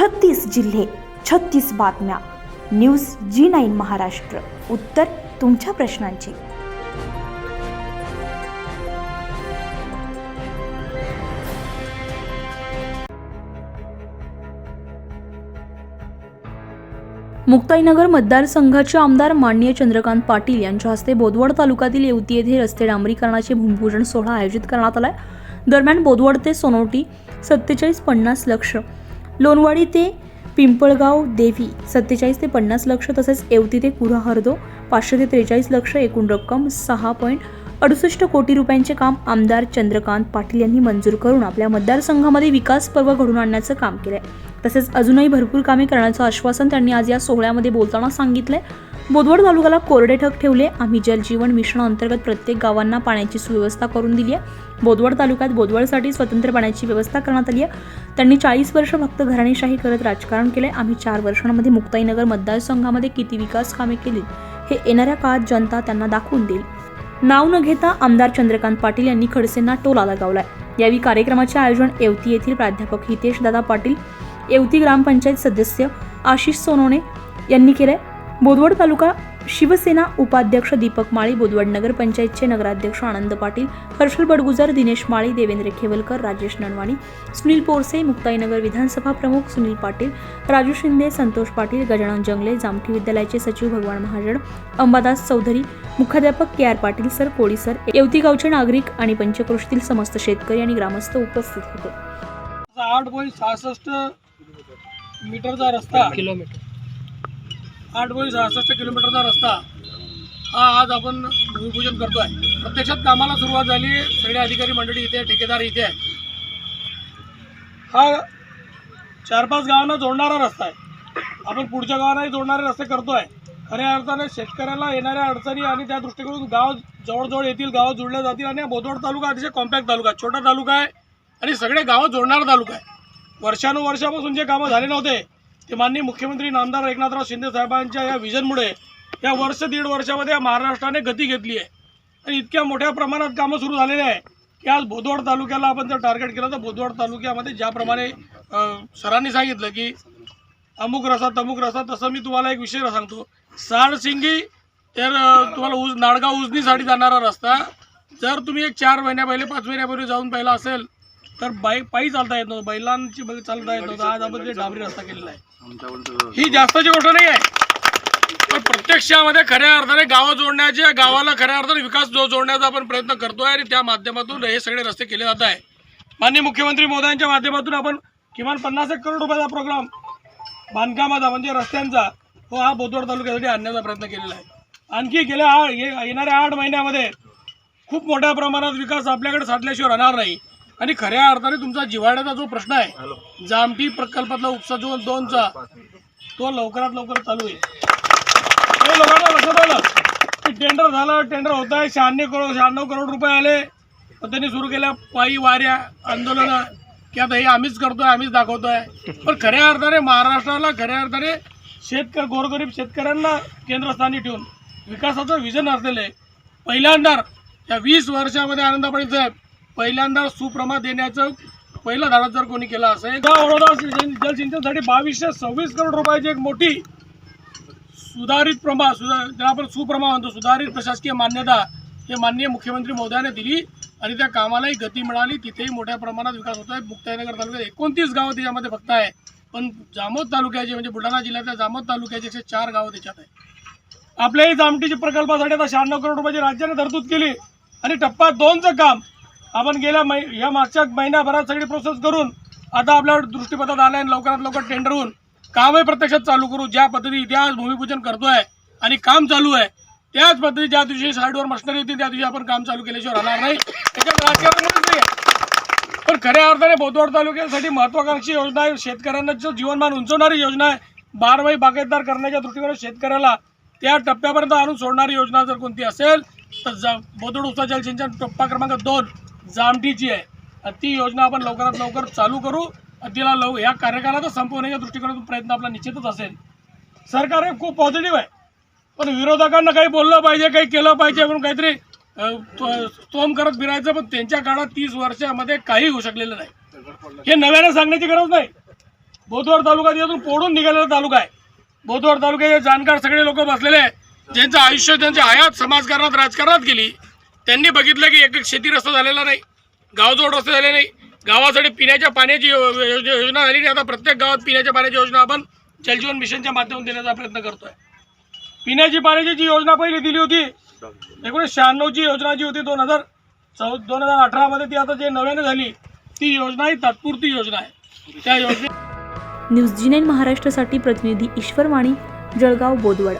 छत्तीस जिल्हे छत्तीस बातम्या. News G nine Maharashtra. उत्तर तुमच्या प्रश्नांची. मुक्ताईनगर मतदारसंघाचे आमदार माननीय चंद्रकांत पाटील यांच्या हस्ते बोदवड तालुक्यातील येवती येथे रस्ते डांबरीकरणाचे भूमिपूजन सोहळा आयोजित करण्यात आलाय. दरम्यान बोदवड ते सोनवटी सत्तेचाळीस पन्नास लक्ष लोणवाडी ते पिंपळगाव देवी. सत्तेचाळीस ते पन्नास लक्ष तसेच येवती ते कुराहर्दो पाचशे ते त्रेचाळीस लक्ष एकूण रक्कम सहा पॉईंट अडुसष्ट कोटी रुपयांचे काम आमदार चंद्रकांत पाटील यांनी मंजूर करून आपल्या मतदारसंघामध्ये विकास पर्व घडून आणण्याचं काम केलंय. तसेच अजूनही भरपूर कामे करण्याचं आश्वासन त्यांनी आज या सोहळ्यामध्ये बोलताना सांगितलंय. बोदवड तालुक्याला कोरडे ठग ठेवले. आम्ही जलजीवन मिशन अंतर्गत प्रत्येक गावांना पाण्याची सुव्यवस्था करून दिली आहे. बोदवड तालुक्यात बोदवडसाठी स्वतंत्र पाण्याची व्यवस्था करण्यात आली आहे. त्यांनी चाळीस वर्ष फक्त घराणेशाही करत राजकारण केले. आम्ही चार वर्षांमध्ये मुक्ताईनगर मतदारसंघामध्ये किती विकास कामे केली हे येणाऱ्या काळात जनता त्यांना दाखवून देईल. नाव न घेता आमदार चंद्रकांत पाटील यांनी खडसेंना टोला लगावलाय यावेळी कार्यक्रमाचे आयोजन येवती येथील प्राध्यापक हितेश दादा पाटील येवती ग्रामपंचायत सदस्य आशिष सोनोने यांनी केलंय. बोदवड तालुका शिवसेना उपाध्यक्ष दीपक माळी बोदवड नगर पंचायतचे नगराध्यक्ष आनंद पाटील हर्षल बडगुजर दिनेश माळी देवेंद्र खेवलकर राजेश ननवाणी सुनील पोरसे मुक्ताईनगर विधानसभा प्रमुख सुनील पाटील राजू शिंदे संतोष पाटील गजानन जंगले जामठी विद्यालयाचे सचिव भगवान महाजन अंबादास चौधरी मुख्याध्यापक K R Patil sir Koli sir Yevati गावचे नागरिक आणि पंचक्रोशीतील समस्त शेतकरी आणि ग्रामस्थ उपस्थित होते. आठ पॉईंट सहासष्ट मीटरचा रस्ता. किलोमीटर. आठ पॉईंट सहासष्ट किलोमीटरचा रस्ता. हा आज आपण भूमिपूजन करतो आहे प्रत्यक्षात कामाला सुरुवात झाली. सगळे अधिकारी मंडळी इथे ठेकेदार इथे. आहे हा चार पाच गावांना जोडणारा रस्ता आहे. आपण पुढच्या गावांनाही जोडणारे रस्ते करतोय. खऱ्या अर्थाने शेतकऱ्याला येणाऱ्या अडचणी आणि त्या दृष्टिकोनातून गाव जवळजवळ येतील गावं जोडल्या जातील आणि बोदवड तालुका अतिशय कॉम्पॅक्ट तालुका आहे. छोटा तालुका आहे आणि सगळे गावं जोडणारा तालुका आहे. वर्षानुवर्षापासून जे कामं झाले नव्हते ते माननीय मुख्यमंत्री नामदार एकनाथराव शिंदे साहेबांच्या या विजनमुळे या वर्ष दीड वर्षामध्ये या महाराष्ट्राने गती घेतली आहे. आणि इतक्या मोठ्या प्रमाणात कामं सुरू झालेली आहे की आज बोदवड तालुक्याला आपण जर टार्गेट केलं तर बोदवड तालुक्यामध्ये ज्याप्रमाणे सरांनी सांगितलं की अमुक रसा तमुक रसा तसं मी तुम्हाला एक विषय सांगतो. साडसिंगी तर तुम्हाला उज नाडगाव उजनीसाठी जाणारा रस्ता जर तुम्ही एक चार महिन्या पहिले पाच महिन्यापूर्वी जाऊन पाहिला असेल तर बाईक पायी चालता येत नव्हतं. बैलांची बैल चालता येत नव्हतं. आज आपण ते डांबरी रस्ता केलेला आहे. ही जास्तची गोष्ट नाही आहे. पण प्रत्यक्षामध्ये खऱ्या अर्थाने गावं जोडण्याचे गावाला खऱ्या अर्थाने विकास जो जोडण्याचा आपण प्रयत्न करतोय आणि त्या माध्यमातून हे सगळे रस्ते केले जात आहे. माननीय मुख्यमंत्री मोदयांच्या माध्यमातून आपण किमान पन्नास एक करोड रुपयाचा प्रोग्राम बांधकामाचा म्हणजे रस्त्यांचा हो हा बोदवड तालुक्यासाठी आणण्याचा प्रयत्न केलेला आहे. आणखी गेल्या आठ येणाऱ्या आठ महिन्यामध्ये खूप मोठ्या प्रमाणात विकास आपल्याकडे साधल्याशिवाय राहणार नाही. आणि खऱ्या अर्थाने तुमचा जिव्हाळ्याचा जो प्रश्न आहे जामठी प्रकल्पातला उपसा जो दोनचा तो लवकरात लवकर चालू आहे हे लोकांना लक्षात आलं की टेंडर झालं टेंडर होत आहे. शहाण्णव करोड शहाण्णव करोड रुपये आले. पण त्यांनी सुरू केल्या पायी वाऱ्या आंदोलनं की आता हे आम्हीच करतोय आम्हीच दाखवतोय. पण खऱ्या अर्थाने महाराष्ट्राला खऱ्या अर्थाने शेतकरी गोरगरीब शेतकऱ्यांना केंद्रस्थानी ठेवून विकासाचं विजन असलेलं आहे. पहिल्यांदा या वीस वर्षामध्ये आनंदपाणी साहेब पहिल्यांदा सुप्रमा देण्याचं पहिलं धाडा जर कोणी केला असेल तर जलसिंचनसाठी बावीसशे सव्वीस करोड रुपयाची एक मोठी सुधारित प्रमा सुधार ज्याला आपण सुप्रमा म्हणतो सुधारित प्रशासकीय मान्यता हे माननीय मुख्यमंत्री मोदयाने दिली आणि त्या कामालाही गती मिळाली. तिथेही मोठ्या प्रमाणात विकास होत आहे मुक्ताईनगर तालुक्यात एकोणतीस गावं त्याच्यामध्ये फक्त आहे. पण जामोद तालुक्याचे म्हणजे बुलढाणा जिल्ह्यातल्या जामोद तालुक्याचे एकशे चार गावं त्याच्यात आहे आपल्याही जामटीच्या प्रकल्पासाठी आता शहाण्णव करोड रुपयाची राज्याने तरतूद केली आणि टप्पा दोनचं काम आपण गेल्या मै या मागच्या महिन्याभरात सगळी प्रोसेस करून आता आपल्यावर दृष्टीपथात आलं आहे लवकरात लवकर टेंडर होऊन कामही प्रत्यक्षात चालू करू ज्या पद्धती इतिहास भूमिपूजन करतोय आणि काम चालू आहे त्याच पद्धती ज्या दिवशी साईडवर मशनरी होती त्या दिवशी आपण काम चालू केल्याशिवाय राहणार नाही. त्याच्यात राजकारण नाही पण खऱ्या अर्थाने बोदवड तालुक्यासाठी महत्वाकांक्षी योजना आहे. शेतकऱ्यांना जो जीवनमान उंचवणारी योजना आहे बारवाई बागायतदार करण्याच्या दृष्टीकोनात शेतकऱ्याला त्या टप्प्यापर्यंत आणून सोडणारी योजना जर कोणती असेल तर जा बोदवड उसा जलसिंचन टप्पा क्रमांक दोन जामठीची आहे. आणि ती योजना आपण लवकरात लवकर चालू करू. तिला लव या कार्यकालातच संपवण्याच्या दृष्टिकोनातून प्रयत्न आपला निश्चितच असेल. सरकार हे खूप पॉझिटिव्ह आहे. पण विरोधकांना काही बोललं पाहिजे काही केलं पाहिजे म्हणून काहीतरी अ, स्तोम करत फिरायचं पण त्यांच्या काळात तीस वर्षामध्ये काही होऊ शकलेलं नाही. हे नव्याने सांगण्याची गरज नाही. बोधवड तालुका यातून पोडून निघालेला तालुका आहे. बोधवड तालुक्याचे जाणकार सगळे लोक बसलेले आहेत. ज्यांचं आयुष्य त्यांच्या हयात समाजकारणात राजकारणात गेली. त्यांनी बघितलं की एक एक शेती रस्ता झालेला नाही. गावजोड रस्ते झाले नाही. गावासाठी पिण्याच्या पाण्याची योजना झाली नाही. आता प्रत्येक गावात पिण्याच्या पाण्याची योजना आपण जलजीवन मिशनच्या माध्यमातून देण्याचा प्रयत्न करतोय. पिण्याची पाण्याची जी योजना पहिली दिली होती एकोणीसशे शहाण्णवची योजना जी होती दोन हजार चौ दोन हजार अठरामध्ये ती आता जे नव्याने झाली ती योजना ही तात्पुरती योजना आहे. त्या योजने न्यूज जी नाईन महाराष्ट्रासाठी प्रतिनिधी ईश्वर वाणी जळगाव बोदवड.